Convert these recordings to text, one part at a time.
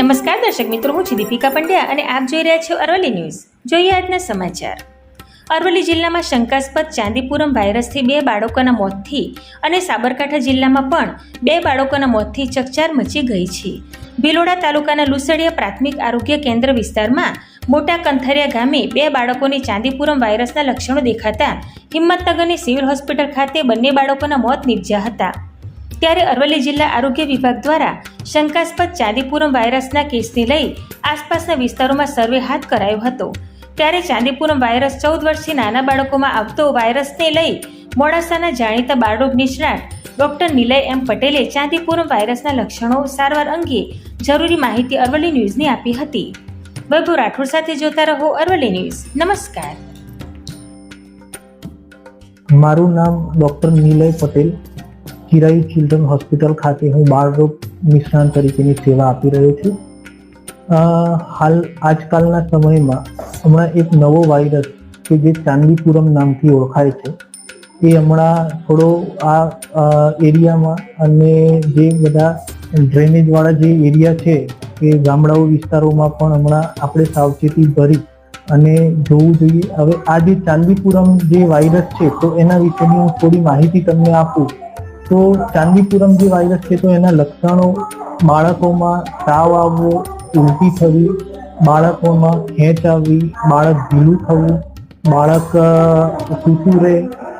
નમસ્કાર, દર્શક મિત્રો, હું છું દીપિકા પંડ્યા અને આપ જોઈ રહ્યા છો અરવલ્લી ન્યૂઝ. જોઈએ આજના સમાચાર. અરવલ્લી જિલ્લામાં શંકાસ્પદ ચાંદીપુરમ વાયરસથી બે બાળકોના મોતથી અને સાબરકાંઠા જિલ્લામાં પણ બે બાળકોના મોતથી ચકચાર મચી ગઈ છે. ભિલોડા તાલુકાના લુસડિયા પ્રાથમિક આરોગ્ય કેન્દ્ર વિસ્તારમાં મોટા કંથરિયા ગામે બે બાળકોની ચાંદીપુરમ વાયરસના લક્ષણો દેખાતા હિંમતનગરની સિવિલ હોસ્પિટલ ખાતે બંને બાળકોના મોત નીપજ્યા હતા. ત્યારે અરવલ્લી જિલ્લા આરોગ્ય વિભાગ દ્વારા શંકાસ્પદ ચાંદીપુરમ વાયરસના કેસને લઈ આસપાસના વિસ્તારોમાં સર્વે હાથ કરાયો હતો. ત્યારે ચાંદીપુરમ વાયરસ ચૌદ વર્ષથી નાના બાળકોમાં આવતો વાયરસને લઈ મોડાસાના જાણીતા બાળરોગ નિષ્ણાત ડોક્ટર નિલય એમ પટેલે ચાંદીપુરમ વાયરસના લક્ષણો સારવાર અંગે જરૂરી માહિતી અરવલ્લી ન્યૂઝને આપી હતી. વૈભવ રાઠોડ સાથે જોતા રહો અરવલ્લી ન્યૂઝ. નમસ્કાર. મારું નામ doctor Nilay Patel. Chirai children hospital ખાતે હું બાળરોગ નિષ્ણાંત તરીકેની સેવા આપી રહ્યો છું. હાલ આજકાલના સમયમાં હમણાં એક નવો વાયરસ કે જે ચાંદીપુરમ નામથી ઓળખાય છે, એ હમણાં થોડો આ એરિયામાં અને જે બધા ડ્રેનેજવાળા જે એરિયા છે કે ગામડાઓ વિસ્તારોમાં પણ હમણાં આપણે સાવચેતી ભરી અને જોવું જોઈએ. હવે આ જે ચાંદીપુરમ જે વાયરસ છે, તો એના વિશેની હું થોડી માહિતી તમને આપું. તો ચાંદીપુરમ જે વાયરસ છે તો એના લક્ષણો બાળકોમાં તાવ આવવો, ઉલટી થવી, બાળકોમાં ખેંચ આવવી, બાળક ઢીલું થવું, બાળક સૂતું રહે,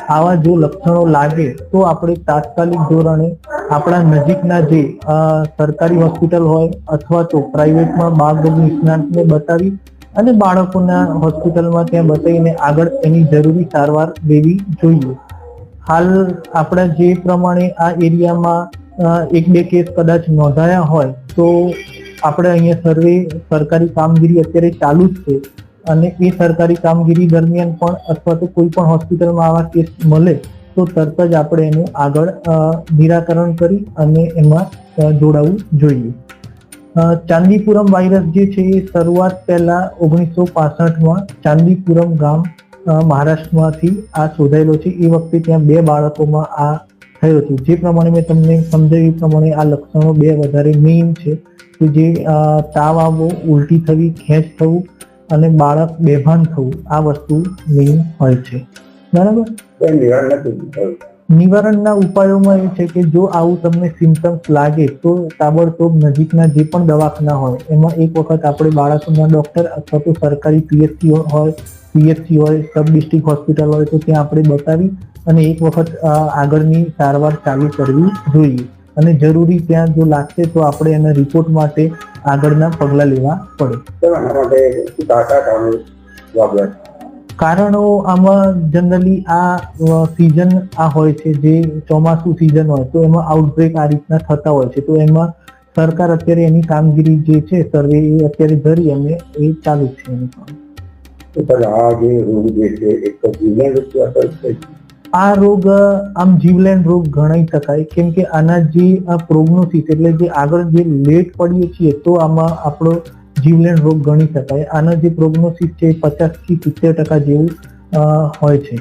આવા જો લક્ષણો લાગે તો આપણે તાત્કાલિક ધોરણે આપણા નજીકના જે સરકારી હોસ્પિટલ હોય અથવા તો પ્રાઇવેટમાં બાળરોગ નિષ્ણાંતને બતાવી અને બાળકોના હોસ્પિટલમાં ત્યાં બતાવીને આગળ એની જરૂરી સારવાર લેવી જોઈએ. હાલ આપણા જે પ્રમાણે આ એરિયામાં એક બે કેસ કદાચ નોંધાયા હોય, તો આપણે અહીંયા સર્વે, સરકારી કામગીરી અત્યારે ચાલુ જ છે. અને એ સરકારી કામગીરી દરમિયાન પણ અથવા તો કોઈ પણ હોસ્પિટલમાં આવા કેસ મળે, તો તરત જ આપણે એનું આગળ નિરાકરણ કરી અને એમાં જોડાવું જોઈએ. ચાંદીપુરમ વાયરસ જે છે એ શરૂઆત પહેલા ઓગણીસો પાસઠમાં ચાંદીપુરમ ગામ મહારાષ્ટ્રમાંથી આ શોધાયેલો છે. એ વખતે ત્યાં બે બાળકોમાં આ થયો છે. જે પ્રમાણે મેં તમને સમજાવ્યું પ્રમાણે આ લક્ષણો બે વધારે મેઇન છે કે જે તાવ આવવો, ઉલટી થવી, ખેંચ થવું અને બાળક બેભાન થવું આ વસ્તુ મેઇન હોય છે. બરાબર? નિવારણના ઉપાયોમાં એ છે કે જો આવું તમને સિમ્પટમ્સ લાગે, તો તાબડતોબ નજીકના જે પણ દવાખાના હોય, એમાં એક વખત આપણે બાળકોના ડૉક્ટર અથવા તો સરકારી પીએચસી હોય પીએચસી હોય સબ ડિસ્ટ્રિક્ટ હોસ્પિટલ હોય, તો ત્યાં આપણે બતાવી અને એક વખત આગળની સારવાર ચાલુ કરવી જોઈએ. અને જરૂરી ત્યાં જો લાગશે, તો આપણે એના રિપોર્ટ માટે આગળના પગલાં લેવા પડે. કારણો આમાં જનરલી આ સિઝન આ હોય છે જે ચોમાસું સિઝન હોય તો એમાં આઉટબ્રેક આ રીતના થતા હોય છે. તો એમાં સરકાર અત્યારે એની કામગીરી જે છે સર્વે એ અત્યારે ધરી અને એ ચાલુ છે એનું કામ. આ જે રોગ જે છે એક તો જીવન અસર છે. આ રોગ આમ જીવલેણ રોગ ગણાઈ શકાય. કેમ કે આના જે પ્રોગ્નોસિસ એટલે જે આગળ જે લેટ પડીએ છીએ તો આમાં આપણો જીવલેણ રોગ ગણી શકાય. આનો જે પ્રોગ્નોસિસ છે પચાસથી સિત્તેર ટકા જેવું હોય છે.